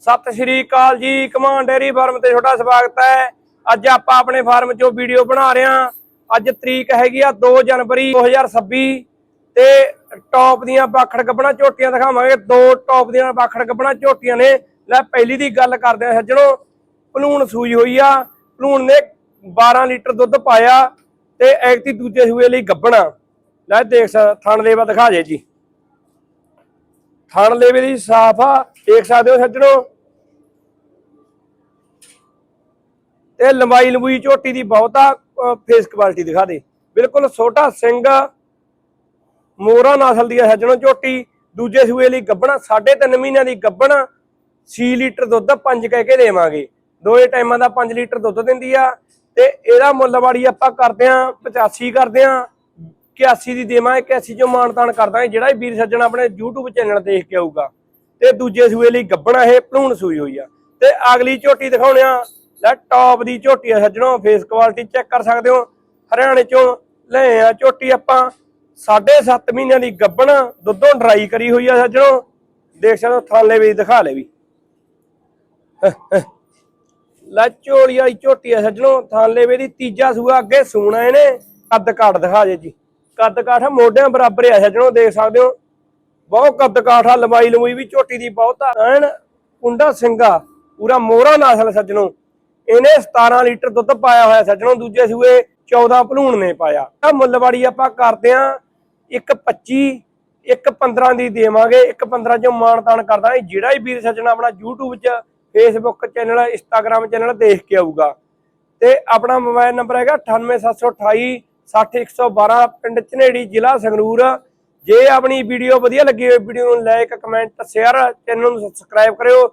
ਸਤਿ ਸ਼੍ਰੀ ਅਕਾਲ ਜੀ command dairy farm ਤੇ ਤੁਹਾਡਾ ਸਵਾਗਤ ਹੈ। ਅੱਜ ਆਪਾਂ ਆਪਣੇ ਫਾਰਮ 'ਚੋਂ ਵੀਡੀਓ ਬਣਾ ਰਹੇ ਹਾਂ। ਅੱਜ ਤਰੀਕ ਹੈਗੀ ਆ 2 ਜਨਵਰੀ 2026 ਤੇ ਟੌਪ ਦੀਆਂ ਬਾਖੜ ਗੱਬਣਾ ਝੋਟੀਆਂ ਦਿਖਾਵਾਂਗੇ। ਦੋ ਟੌਪ ਦੀਆਂ ਬਾਖੜ ਗੱਬਣਾ ਝੋਟੀਆਂ ਨੇ। ਲੈ, ਪਹਿਲੀ ਦੀ ਗੱਲ ਕਰਦੇ ਆ ਸੱਜਣੋ, ਭਲੂਣ ਸੂਈ ਹੋਈ ਆ। ਭਲੂਣ ਨੇ 12 ਲੀਟਰ ਦੁੱਧ ਪਾਇਆ ਤੇ ਐਕਤੀ ਦੂਜੇ ਸੂਏ ਲਈ ਗੱਬਣਾ। ਲੈ, ਦੇਖ ਸ- ਥਣ ਦੇਵਾ ਦਿਖਾ ਜੇ ਜੀ। ਥਣ ਲੇਵੇ ਦੀ ਸਾਫ਼ ਆ। ਦੇਖ ਸਕਦੇ ਹੋ ਸੱਜਣੋ। ਤੇ ਲੰਬਾਈ ਲੰਬੂਈ ਝੋਟੀ ਦੀ ਬਹੁਤਾ ਫੇਸ ਕੁਆਲਿਟੀ ਦਿਖਾ ਦੇ। ਬਿਲਕੁਲ ਛੋਟਾ ਸਿੰਘ ਮੋਰਾ ਨਸਲ ਦੀ ਹੈ ਸੱਜਣੋ ਝੋਟੀ। ਦੂਜੇ ਸੂਏ ਲਈ ਗੱਬਣਾ 3.5 ਮਹੀਨਿਆਂ ਦੀ ਗੱਬਣਾ। 6 ਲੀਟਰ ਦੁੱਧ ਪੰਜ ਕਹਿ ਕੇ ਦੇਵਾਂਗੇ। ਦੋਏ ਟਾਈਮਾਂ ਦਾ 5 ਲੀਟਰ ਦੁੱਧ ਦਿੰਦੀ ਆ। ਤੇ ਇਹਦਾ ਮੁੱਲ ਵਾੜੀ ਆਪਾਂ ਕਰਦੇ ਆ 85 ਕਰਦੇ ਆ। 81 ਦੀ ਦੇਵਾਂਗੇ 81 ਚੋਂ ਮਾਨਤਾਨ ਕਰਦਾਂਗੇ ਜਿਹੜਾ ਵੀ ਵੀਰ ਸੱਜਣ ਆਪਣੇ YouTube ਚੈਨਲ ਦੇਖ ਕੇ ਆਊਗਾ। ਤੇ ਦੂਜੇ ਸੂਏ ਲਈ ਗੱਬਣਾ ਇਹ, ਭਲੂਣ ਸੂਈ ਹੋਈ ਆ। ਤੇ ਅਗਲੀ ਝੋਟੀ ਦਿਖਾਉਣੇ ਆ। ਲੈ ਟੌਪ ਦੀ ਝੋਟੀ ਆ ਸੱਜਣੋ ਫੇਸ ਕੁਆਲਿਟੀ ਚੈੱਕ ਕਰ ਸਕਦੇ ਹੋ। ਹਰਿਆਣੇ ਚੋਂ ਲੈ ਆ ਝੋਟੀ ਆਪਾਂ। 7.5 ਮਹੀਨਿਆਂ ਦੀ ਗੱਬਣ ਦੁੱਧੋਂ ਡਰਾਈ ਕਰੀ ਹੋਈ ਆ ਸੱਜਣੋ। ਦੇਖ ਸਕਦੇ ਹੋ, ਥਾਲੇ ਵੀ ਦਿਖਾ ਲੈ ਵੀ। ਲੈ, ਝੋਲੀ ਵਾਲੀ ਝੋਟੀ ਆ ਸੱਜਣੋ, ਥਾਲੇ ਵੇ ਦੀ ਤੀਜਾ ਸੂਆ, ਅੱਗੇ ਸੂਣਾ ਇਹਨੇ। ਕੱਦ ਕਾਠ ਦਿਖਾ ਜੇ ਜੀ। ਕੱਦ ਕਾਠ ਮੋਢਿਆਂ ਬਰਾਬਰ ਆ ਸੱਜਣੋ, ਦੇਖ ਸਕਦੇ ਹੋ। ਬਹੁਤ ਕੱਦ ਕਾਠ ਆ ਲੰਬਾਈ ਲੰਬੂਈ ਵੀ ਝੋਟੀ ਦੀ ਬਹੁਤ ਐਨ ਕੁੰਡਾ ਸਿੰਘਾ, ਪੂਰਾ ਮੋਹਰਾ ਨਸਲ ਸੱਜਣੋ। ਇਹਨੇ 17 ਲੀਟਰ ਦੁੱਧ ਪਾਇਆ ਹੋਇਆ ਸੱਜਣੋ, ਦੂਜੇ ਸੂਏ 14 ਭਲੂਣ ਨੇ ਪਾਇਆ। ਆ ਮੁੱਲਵਾੜੀ ਆਪਾਂ ਕਰਦੇ ਆ, ਇੱਕ 25 ਇੱਕ 15 ਦੀ ਦੇਵਾਂਗੇ, ਇੱਕ 15 ਚੋਂ ਮਾਨਤਾਨ ਕਰਦਾ ਜਿਹੜਾ ਹੀ ਵੀਰ ਸੱਜਣਾ ਆਪਣਾ YouTube 'ਚ, Facebook ਚੈਨਲ Instagram ਚੈਨਲ ਦੇਖ ਕੇ ਆਊਗਾ। ਤੇ ਆਪਣਾ ਮੋਬਾਈਲ ਨੰਬਰ ਹੈਗਾ 98728 60112 ਪਿੰਡ ਚਨੇੜੀ ਜ਼ਿਲ੍ਹਾ ਸੰਗਰੂਰ। ਜੇ ਆਪਣੀ ਵੀਡੀਓ ਵਧੀਆ ਲੱਗੀ ਹੋਵੇ ਵੀਡੀਓ ਨੂੰ ਲਾਈਕ ਕਮੈਂਟ ਸ਼ੇਅਰ ਚੈਨਲ ਨੂੰ ਸਬਸਕ੍ਰਾਈਬ ਕਰਿਓ।